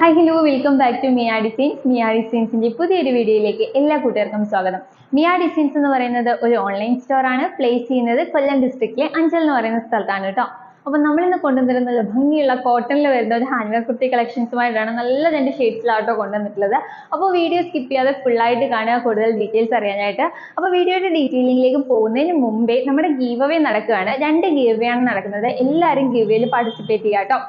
Hi hello welcome back to Mia designs Mia ഡിസൈൻസിന്റെ പുതിയൊരു വീഡിയോയിലേക്ക് എല്ലാ കൂട്ടുകാർക്കും സ്വാഗതം. മിയ ഡിസൈൻസ് എന്ന് പറയുന്നത് ഒരു ഓൺലൈൻ സ്റ്റോറാണ് പ്ലേസ് ചെയ്യുന്നത് കൊല്ലം ഡിസ്ട്രിക്റ്റിലെ അഞ്ചൽ എന്ന് പറയുന്ന സ്ഥലത്താണ് കേട്ടോ. അപ്പൊ നമ്മൾ ഇന്ന് കൊണ്ടുവന്നിരുന്ന ഭംഗിയുള്ള കോട്ടണിൽ വരുന്ന ഒരു ഹാൻഡ് വർക്ക് കുർത്തി കളക്ഷൻസുമായിട്ടാണ് നല്ല രണ്ട് ഷെയ്ഡ്സിലാട്ടോ കൊണ്ടുവന്നിട്ടുള്ളത്. അപ്പോൾ വീഡിയോ സ്കിപ്പ് ചെയ്യാതെ ഫുൾ ആയിട്ട് കാണുക കൂടുതൽ ഡീറ്റെയിൽസ് അറിയാനായിട്ട്. അപ്പോൾ വീഡിയോയുടെ ഡീറ്റെയിലിംഗിലേക്ക് പോകുന്നതിന് മുമ്പേ നമ്മുടെ ഗീവ് അവേ നടക്കുകയാണ്. രണ്ട് ഗീവ് ആണ് നടക്കുന്നത്. എല്ലാവരും ഗീവ് അവേയിൽ പാർട്ടിസിപ്പേറ്റ് ചെയ്യാം കേട്ടോ.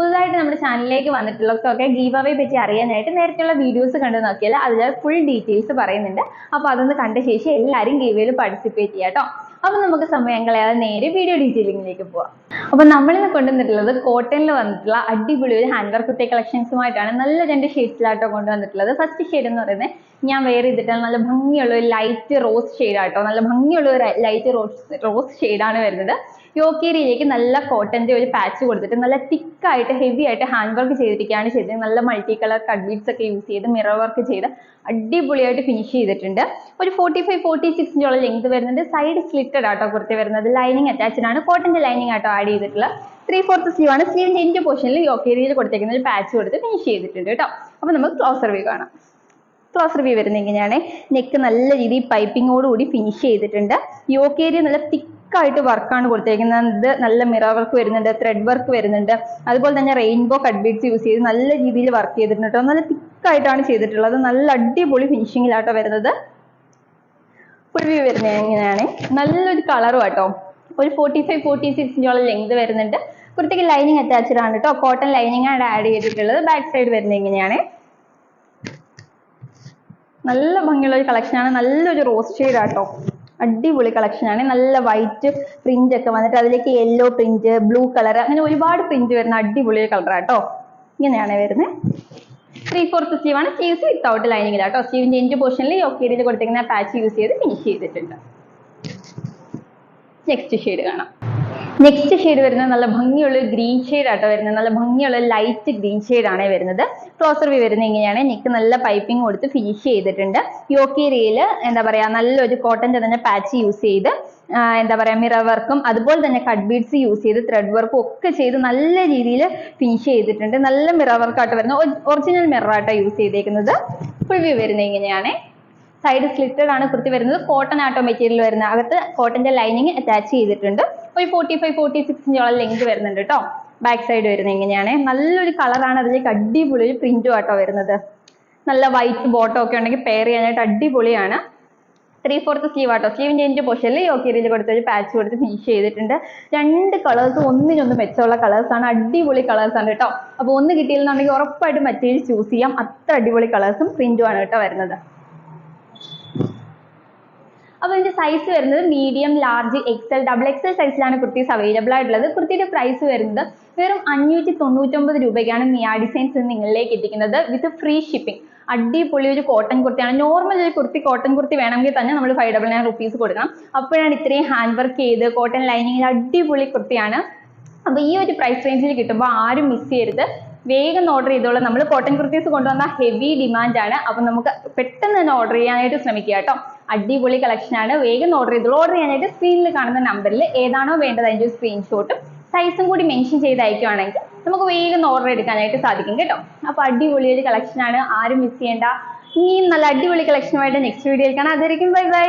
പുതുതായിട്ട് നമ്മുടെ ചാനലിലേക്ക് വന്നിട്ടുള്ളവർക്കൊക്കെ ഗീവ് അവേ പറ്റി അറിയാനായിട്ട് നേരത്തെയുള്ള വീഡിയോസ് കണ്ടു നോക്കിയാൽ അതിൽ ഫുൾ ഡീറ്റെയിൽസ് പറയുന്നുണ്ട്. അപ്പോൾ അതൊന്ന് കണ്ട ശേഷം എല്ലാവരും ഗീവയിൽ പാർട്ടിസിപ്പേറ്റ് ചെയ്യാം കേട്ടോ അപ്പോൾ നമുക്ക് സമയം കളയാതെ നേരെ വീഡിയോ ഡീറ്റെയിലിങ്ങിലേക്ക് പോവാം. അപ്പോൾ നമ്മളിന്ന് കൊണ്ടുവന്നിട്ടുള്ളത് കോട്ടണിൽ വന്നിട്ടുള്ള അടിപൊളി ഒരു ഹാൻഡ് വർക്ക് കുട്ടി കളക്ഷൻസുമായിട്ടാണ് നല്ല രണ്ട് ഷെയ്ഡ്സിലാട്ടോ കൊണ്ടുവന്നിട്ടുള്ളത്. ഫസ്റ്റ് ഷെയ്ഡ് എന്ന് പറയുന്നത് ഞാൻ വെയർ ചെയ്തിട്ടാണ് നല്ല ഭംഗിയുള്ള ഒരു ലൈറ്റ് റോസ് ഷെയ്ഡാട്ടോ നല്ല ഭംഗിയുള്ള ഒരു ലൈറ്റ് റോസ് റോസ് ഷെയ്ഡാണ് വരുന്നത്. യോക്കേരിയിലേക്ക് നല്ല കോട്ടന്റെ ഒരു പാച്ച് കൊടുത്തിട്ട് നല്ല തിക്കായിട്ട് ഹെവി ആയിട്ട് ഹാൻഡ് വർക്ക് ചെയ്തിരിക്കുകയാണ് ചെയ്തത്. നല്ല മൾട്ടി കളർ കട്ട് ഒക്കെ യൂസ് ചെയ്ത് മിറർ വർക്ക് ചെയ്ത് അടിപൊളിയായിട്ട് ഫിനിഷ് ചെയ്തിട്ടുണ്ട്. ഒരു ഫോർട്ടി ഫൈവ് ഫോർട്ടി സിക്സ് ഇഞ്ചോളം ലെങ്ത് വരുന്നുണ്ട്. സൈഡ് സ്ലിറ്റഡ് ആട്ടോ കുർത്തി വരുന്നത്. ലൈനിങ് അറ്റാച്ച്ഡ് ആണ്. കോട്ടന്റെ ലൈനിങ് ആട്ടോ ആഡ് ചെയ്തിട്ടുള്ളത് ത്രീ ഫോർത്ത് സ്ലീവ് ആണ് സ്ലീവിന്റെ എന്റെ പോർഷനിൽ യോക്കേരിയിൽ കൊടുത്തേക്കുന്ന ഒരു പാച്ച് കൊടുത്ത് ഫിനിഷ് ചെയ്തിട്ടുണ്ട് കേട്ടോ അപ്പോൾ നമുക്ക് ക്ലോസർ വ്യൂ കാണാം. ക്ലോസർ വ്യൂ വരുന്നത് ഇങ്ങനെയാണ് നെക്ക് നല്ല രീതിയിൽ പൈപ്പിങ്ങോടുകൂടി ഫിനിഷ് ചെയ്തിട്ടുണ്ട്. യോക്ക് നല്ല നല്ല തിക്കായിട്ട് വർക്കാണ് കൊടുത്തേക്കുന്നത്. നല്ല മിറർ വർക്ക് വരുന്നുണ്ട് ത്രെഡ് വർക്ക് വരുന്നുണ്ട്. അതുപോലെ തന്നെ റെയിൻബോ കട്ട് ബീഡ്സ് യൂസ് ചെയ്ത് നല്ല രീതിയിൽ വർക്ക് ചെയ്തിട്ടുണ്ട് ട്ടോ നല്ല തിക്കായിട്ടാണ് ചെയ്തിട്ടുള്ളത്. നല്ല അടിപൊളി ഫിനിഷിങ്ങിലാട്ടോ വരുന്നത്. ഫുൾ വ്യൂ വരുന്നത് എങ്ങനെയാണ്? നല്ലൊരു കളറും ആട്ടോ. ഒരു ഫോർട്ടി ഫൈവ് ഫോർട്ടി സിക്സ് ഇഞ്ചോളം ലെങ്ത് വരുന്നുണ്ട്. കുർത്തിക്ക് ലൈനിങ് അറ്റാച്ച്ഡ് ആണ് കേട്ടോ. കോട്ടൺ ലൈനിങ് ആണ് ആഡ് ചെയ്തിട്ടുള്ളത്. ബാക്ക് സൈഡ് വരുന്നത് എങ്ങനെയാണ്? നല്ല ഭംഗിയുള്ള ഒരു കളക്ഷനാണ് നല്ലൊരു റോസ് ഷെയ്ഡ് ആട്ടോ. അടിപൊളി കളക്ഷനാണ് നല്ല വൈറ്റ് പ്രിന്റ് ഒക്കെ വന്നിട്ട് അതിലേക്ക് യെല്ലോ പ്രിന്റ് ബ്ലൂ കളർ അങ്ങനെ ഒരുപാട് പ്രിന്റ് വരുന്ന അടിപൊളി കളർ ആട്ടോ ഇങ്ങനെയാണ് വരുന്നത് ത്രീ ഫോർത്ത് സ്ലീവ് ആണ്. സ്ലീവ്സ് വിത്തൗട്ട് ലൈനിങ്ങിലാട്ടോ സ്ലീവിന്റെ എൻഡ് പോർഷനിൽ യോക്കേരിയിൽ കൊടുത്തിരിക്കുന്ന പാച്ച് യൂസ് ചെയ്ത് ഫിനിഷ് ചെയ്തിട്ടുണ്ട്. നെക്സ്റ്റ് ഷെയ്ഡ് കാണാം. നെക്സ്റ്റ് ഷെയ്ഡ് വരുന്നത് നല്ല ഭംഗിയുള്ള ഗ്രീൻ ഷെയ്ഡ് ആട്ടോ വരുന്നത്. നല്ല ഭംഗിയുള്ള ലൈറ്റ് ഗ്രീൻ ഷെയ്ഡ് ആണ് വരുന്നത്. ക്ലോസർ വ്യൂ വരുന്നത് ഇങ്ങനെയാണ്. നെക്ക് നല്ല പൈപ്പിംഗ് കൊടുത്ത് ഫിനിഷ് ചെയ്തിട്ടുണ്ട്. യോക്കേരിയയിൽ എന്താ പറയാ നല്ലൊരു കോട്ടന്റെ തന്നെ പാച്ച് യൂസ് ചെയ്ത് എന്താ പറയാ മിറർ വർക്കും അതുപോലെ തന്നെ കട്ട് ബീഡ്സ് യൂസ് ചെയ്ത് ത്രെഡ് വർക്കും ഒക്കെ ചെയ്ത് നല്ല രീതിയിൽ ഫിനിഷ് ചെയ്തിട്ടുണ്ട്. നല്ല മിറർ വർക്കായിട്ട് വരുന്നത്. ഒറിജിനൽ മിറർ ആട്ടോ യൂസ് ചെയ്തേക്കുന്നത്. ഫുൾ വ്യൂ വരുന്നത് ഇങ്ങനെയാണ്. സൈഡ് സ്ലിറ്റഡ് ആണ് കുർത്തി വരുന്നത്. കോട്ടൺ ആട്ടോ മെറ്റീരിയൽ വരുന്നത്. അകത്ത് കോട്ടന്റെ ലൈനിങ് അറ്റാച്ച് ചെയ്തിട്ടുണ്ട്. ഒരു ഫോർട്ടി ഫൈവ് ഫോർട്ടി സിക്സ് ഇഞ്ചോളം ലെങ്ത് വരുന്നുണ്ട് കേട്ടോ ബാക്ക് സൈഡ് വരുന്നത് ഇങ്ങനെയാണ് നല്ലൊരു കളറാണ് അതിലേക്ക് അടിപൊളി ഒരു പ്രിന്റും ആട്ടോ വരുന്നത്. നല്ല വൈറ്റ് ബോട്ടോ ഒക്കെ ഉണ്ടെങ്കിൽ പെയർ ചെയ്യാനായിട്ട് അടിപൊളിയാണ്. ത്രീ ഫോർത്ത് സ്ലീവ് ആട്ടോ സ്ലീവിന്റെ എൻഡ് പൊഷനിൽ യോക്കേരിയിൽ കൊടുത്ത് ഒരു പാച്ച് കൊടുത്ത് ഫിനിഷ് ചെയ്തിട്ടുണ്ട്. രണ്ട് കളേഴ്സ് ഒന്നിനൊന്ന് മെച്ചമുള്ള കളേഴ്സ് ആണ്. അടിപൊളി കളേഴ്സ് ആണ് കേട്ടോ അപ്പോൾ ഒന്ന് കിട്ടിയില്ലെന്നുണ്ടെങ്കിൽ ഉറപ്പായിട്ടും മറ്റേത് ചൂസ് ചെയ്യാം. അത്ര അടിപൊളി കളേഴ്സും പ്രിന്റും ആണ് കേട്ടോ വരുന്നത്. അപ്പോൾ ഇതിന്റെ സൈസ് വരുന്നത് medium large XL double XL സൈസിലാണ് കുർത്തീസ് അവൈലബിൾ ആയിട്ടുള്ളത്. കുർത്തിയുടെ പ്രൈസ് വരുന്നത് വെറും അഞ്ഞൂറ്റി തൊണ്ണൂറ്റൊമ്പത് രൂപയ്ക്കാണ് മിയാ ഡിസൈൻസ് നിങ്ങളിലേക്ക് എത്തിക്കുന്നത്. വിത്ത് ഫ്രീ ഷിപ്പിംഗ് അടിപൊളി ഒരു കോട്ടൺ കുർത്തിയാണ്. നോർമൽ ഒരു കുർത്തി കോട്ടൺ കുർത്തി വേണമെങ്കിൽ തന്നെ നമ്മൾ ഫൈവ് ഡബിൾ നയൻ റുപ്പീസ് കൊടുക്കണം. അപ്പോഴാണ് ഇത്രയും ഹാൻഡ് വർക്ക് ചെയ്ത് കോട്ടൺ ലൈനിങ്ങിൽ അടിപൊളി കുർത്തിയാണ്. അപ്പോൾ ഈ ഒരു പ്രൈസ് റേഞ്ചിൽ കിട്ടുമ്പോൾ ആരും മിസ് ചെയ്യരുത്. വേഗം ഓർഡർ ചെയ്തോളൂ. നമ്മൾ കോട്ടൺ കുർത്തീസ് കൊണ്ടുവന്ന ഹെവി ഡിമാൻഡ് ആണ്. അപ്പോൾ നമുക്ക് പെട്ടെന്ന് തന്നെ ഓർഡർ ചെയ്യാനായിട്ട് ശ്രമിക്കുക കേട്ടോ. അടിപൊളി കളക്ഷനാണ് വേഗം ഓർഡർ ചെയ്തോളൂ. ഓർഡർ ചെയ്യാനായിട്ട് സ്ക്രീനിൽ കാണുന്ന നമ്പറിൽ ഏതാണോ വേണ്ടത് അതിന്റെ സ്ക്രീൻഷോട്ടും സൈസും കൂടി മെൻഷൻ ചെയ്ത് അയക്കുകയാണെങ്കിൽ നമുക്ക് വേഗം ഓർഡർ എടുക്കാനായിട്ട് സാധിക്കും കേട്ടോ. അപ്പോൾ അടിപൊളി ഒരു കളക്ഷനാണ് ആരും മിസ് ചെയ്യേണ്ട. ഇനിയും നല്ല അടിപൊളി കളക്ഷനുമായിട്ട് നെക്സ്റ്റ് വീഡിയോയിൽ കാണാം. അതായിരിക്കും ബൈ ബൈ